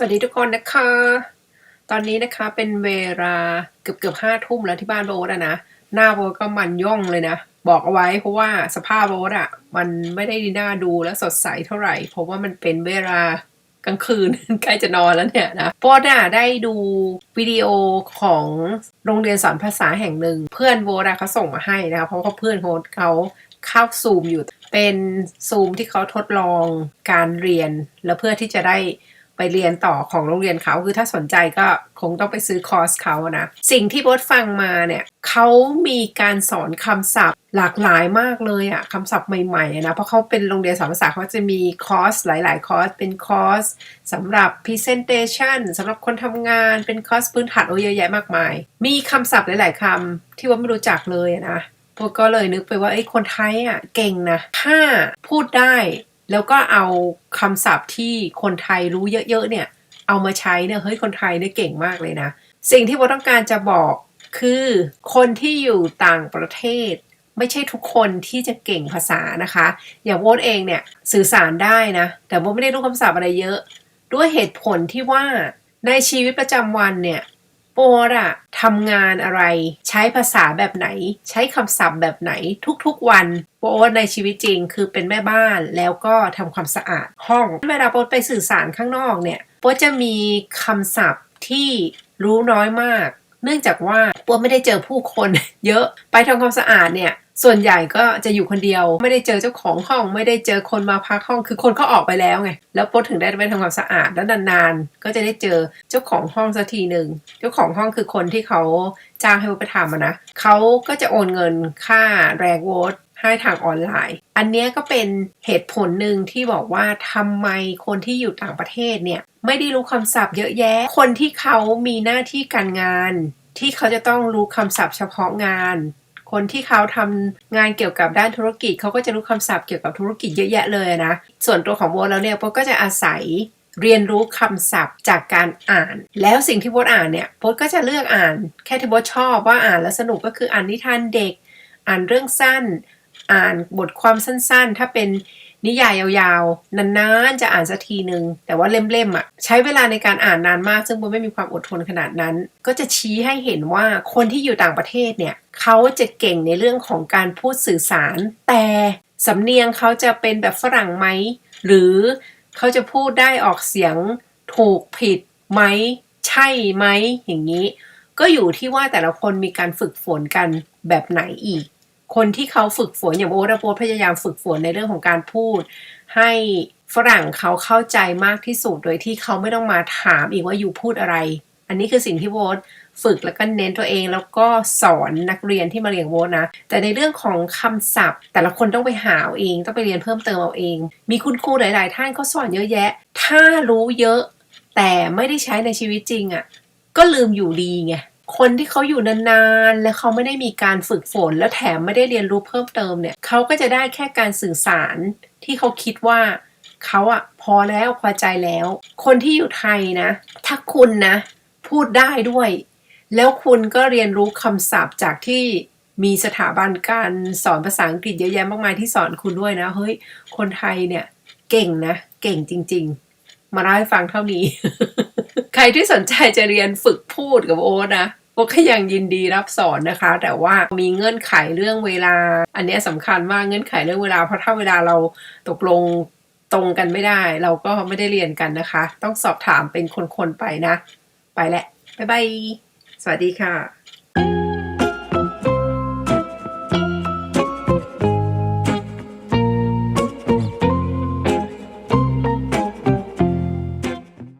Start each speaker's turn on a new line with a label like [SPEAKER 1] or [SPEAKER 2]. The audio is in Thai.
[SPEAKER 1] สวัสดีทุกคนนะคะ ตอนนี้นะคะเป็นเวลาเกือบเกือบห้าทุ่มแล้วที่บ้านโบสอะนะ หน้าโบสก็มันย่องเลยนะ บอกเอาไว้เพราะว่าสภาพโบสอะมันไม่ได้ดีน่าดูและสดใสเท่าไหร่ เพราะว่ามันเป็นเวลากลางคืนใกล้จะนอนแล้วเนี่ยนะโบสอะได้ดูวิดีโอของโรงเรียนสอนภาษาแห่งหนึ่ง เพื่อนโบสอะเขาส่งมาให้นะคะเพราะว่าเพื่อนเขาเขาเข้าซูมอยู่ เป็นซูมที่เขาทดลองการเรียนแล้วเพื่อที่จะได้ ไปเรียนต่อของโรงเรียนเขาคือถ้าสนใจก็คงต้องไปซื้อคอร์สเขานะ สิ่งที่โบทฟังมาเนี่ยเขามีการสอนคำศัพท์หลากหลายมากเลยอะคำศัพท์ใหม่ๆนะเพราะเขาเป็นโรงเรียนสอนภาษาเขาจะมีคอร์สหลายๆ คอร์สเป็นคอร์สสำหรับ Presentation สำหรับคนทำงานเป็นคอร์สพื้นฐานโอ้เยอะแยะมากมาย มีคำศัพท์หลาย ๆคำที่ว่าไม่รู้จักเลยอะนะโบทก็เลยนึกไปว่าไอ้คนไทยอะเก่งนะถ้าพูดได้ แล้วก็เอาคำศัพท์ที่คนไทยรู้เยอะๆเนี่ย เอามาใช้เนี่ยเฮ้ยคนไทยเนี่ยเก่งมากเลยนะ สิ่งที่โบต้องการจะบอกคือคนที่อยู่ต่างประเทศ ไม่ใช่ทุกคนที่จะเก่งภาษานะคะ อย่างโบทเองเนี่ยสื่อสารได้นะ แต่โบไม่ได้รู้คำศัพท์อะไรเยอะ ด้วยเหตุผลที่ว่าในชีวิตประจำวันเนี่ย โบทอะทำงานอะไร ใช้ภาษาแบบไหน ใช้คำศัพท์แบบไหนทุกๆวันโบทในชีวิตจริงคือเป็นแม่บ้านแล้วก็ทำความสะอาดห้องเวลาโบทไปสื่อสารข้างนอกเนี่ยโบทจะมีคำศัพท์ที่รู้น้อยมาก เนื่องจากว่าโบทไม่ได้เจอผู้คน เยอะไปทำความสะอาดเนี่ย ส่วนใหญ่ก็จะอยู่คนเดียว ไม่ได้เจอเจ้าของห้อง ไม่ได้เจอคนมาพักห้องคือคนเขาออกไปแล้วไงแล้วโป๊ถึงได้ไปทำความสะอาดแล้วนานๆ ก็จะได้เจอเจ้าของห้องสักทีหนึ่งเจ้าของห้องคือคนที่เขาจ้างให้โป๊ไปทำนะเขาก็จะโอนเงินค่าแรงโวตให้ทางออนไลน์ อันนี้ก็เป็นเหตุผลหนึ่งที่บอกว่าทำไมคนที่อยู่ต่างประเทศเนี่ยไม่ได้รู้คำศัพท์เยอะแยะ คนที่เขามีหน้าที่การงาน ที่เขาจะต้องรู้คำศัพท์เฉพาะงาน คนที่เขาทำงานเกี่ยวกับด้านธุรกิจเขาก็จะรู้คำศัพท์เกี่ยวกับธุรกิจเยอะแยะเลยนะ ส่วนตัวของโบแล้วเนี่ยโบก็จะอาศัยเรียนรู้คำศัพท์จากการอ่าน แล้วสิ่งที่โบอ่านเนี่ยโบก็จะเลือกอ่าน แค่ที่โบชอบว่าอ่านแล้วสนุกก็คืออ่านนิทานเด็ก อ่านเรื่องสั้น อ่านบทความสั้นๆ ถ้าเป็น นิยายยาวๆ นานๆ จะอ่านสักทีหนึ่งแต่ว่าเล่มๆอะใช้เวลาในการอ่านนานมาก ซึ่งโบไม่มีความอดทนขนาดนั้น ก็จะชี้ให้เห็นว่าคนที่อยู่ต่างประเทศเนี่ยเขาจะเก่งในเรื่องของการพูดสื่อสาร แต่สำเนียงเขาจะเป็นแบบฝรั่งไหม หรือเขาจะพูดได้ออกเสียงถูกผิดไหม ใช่ไหมอย่างนี้ ก็อยู่ที่ว่าแต่ละคนมีการฝึกฝนกันแบบไหนอีก คนที่เขาฝึกฝนอย่างโอ๊ตโอ๊ตพยายามฝึกฝนในเรื่องของการพูด ให้ฝรั่งเขาเข้าใจมากที่สุดโดยที่เขาไม่ต้องมาถามอีกว่าอยู่พูดอะไร อันนี้คือสิ่งที่โวตฝึกแล้วก็เน้นตัวเองแล้วก็สอนนักเรียนที่มาเรียนโวตนะ แต่ในเรื่องของคำศัพท์ แต่ละคนต้องไปหาเอาเอง ต้องไปเรียนเพิ่มเติมเอาเอง มีคุณครูหลาย ๆ ท่านเขาสอนเยอะแยะ ถ้ารู้เยอะ แต่ไม่ได้ใช้ในชีวิตจริงอะ่ะก็ลืมอยู่ดีไง คนที่เขาอยู่นานๆ และเขาไม่ได้มีการฝึกฝน แล้วแถมไม่ได้เรียนรู้เพิ่มเติมเนี่ยเขาก็จะได้แค่การสื่อสารที่เขาคิดว่าเขาอะพอแล้วพอใจแล้ว คนที่อยู่ไทยนะ ถ้าคุณนะ พูดได้ด้วย แล้วคุณก็เรียนรู้คำศัพท์จากที่มีสถาบันการสอนภาษาอังกฤษเยอะแยะมากมายที่สอนคุณด้วยนะเฮ้ยคนไทยเนี่ย เก่งนะ เก่งจริง ๆ มาเล่าให้ฟังเท่านี้ ใครที่สนใจจะเรียนฝึกพูดกับโอ๊ตนะ พวกก็ยังยินดีรับสอนนะคะ แต่ว่ามีเงื่อนไขเรื่องเวลา อันนี้สำคัญมากเงื่อนไขเรื่องเวลา เพราะถ้าเวลาเราตกลงตรงกันไม่ได้ เราก็ไม่ได้เรียนกันนะคะ ต้องสอบถามเป็นคนๆไปนะ ไปแหละบ๊ายบายสวัสดีค่ะ